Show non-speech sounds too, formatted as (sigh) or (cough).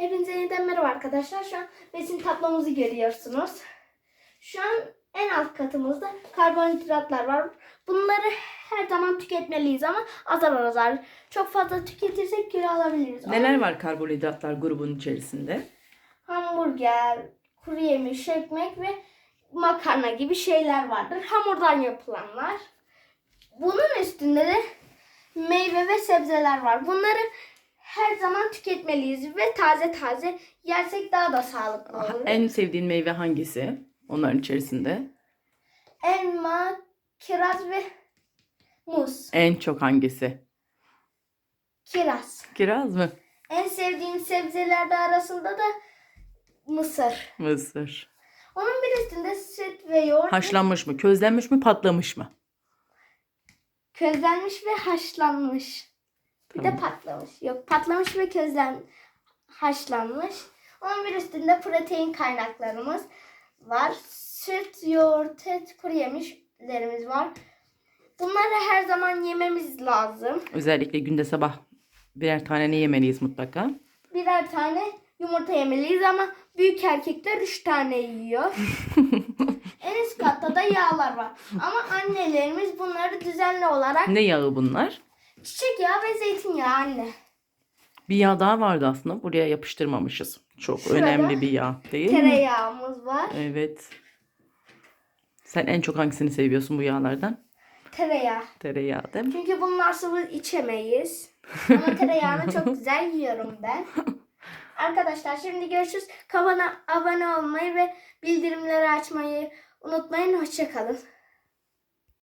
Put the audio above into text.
Hepinize yeniden merhaba arkadaşlar. Şu an besin tablomuzu görüyorsunuz. Şu an en alt katımızda karbonhidratlar var. Bunları her zaman tüketmeliyiz ama azar azar. Çok fazla tüketirsek kilo alabiliriz. Neler var karbonhidratlar grubunun içerisinde? Hamburger, kuru yemiş, ekmek ve makarna gibi şeyler vardır. Hamurdan yapılanlar. Bunun üstünde de meyve ve sebzeler var. Bunları her zaman tüketmeliyiz ve taze taze yersek daha da sağlıklı olur. En sevdiğin meyve hangisi? Onların içerisinde. Elma, kiraz ve muz. En çok hangisi? Kiraz. Kiraz mı? En sevdiğim sebzeler de arasında da mısır. Mısır. Onun bir üstünde süt ve yoğurt. Haşlanmış mı? Közlenmiş mi? Patlamış mı? Közlenmiş ve haşlanmış. Bir de patlamış. Yok patlamış ve közlen haşlanmış. Onun bir üstünde protein kaynaklarımız var. Süt, yoğurt, et, kuru yemişlerimiz var. Bunları her zaman yememiz lazım. Özellikle günde sabah birer tane ne yemeliyiz mutlaka? Birer tane yumurta yemeliyiz ama büyük erkekler üç tane yiyor. (laughs) en üst katta da yağlar var. Ama annelerimiz bunları düzenli olarak Ne yağı bunlar? Çiçek yağı ve zeytinyağı anne. Bir yağ daha vardı aslında. Buraya yapıştırmamışız. Çok Şurada önemli bir yağ değil mi? Tereyağımız var. Evet. Sen en çok hangisini seviyorsun bu yağlardan? Tereyağı. Tereyağı değil mi? Çünkü bunlar sıvı içemeyiz. (laughs) Ama tereyağını çok güzel yiyorum ben. Arkadaşlar şimdi görüşürüz. Kanala abone olmayı ve bildirimleri açmayı unutmayın. Hoşçakalın.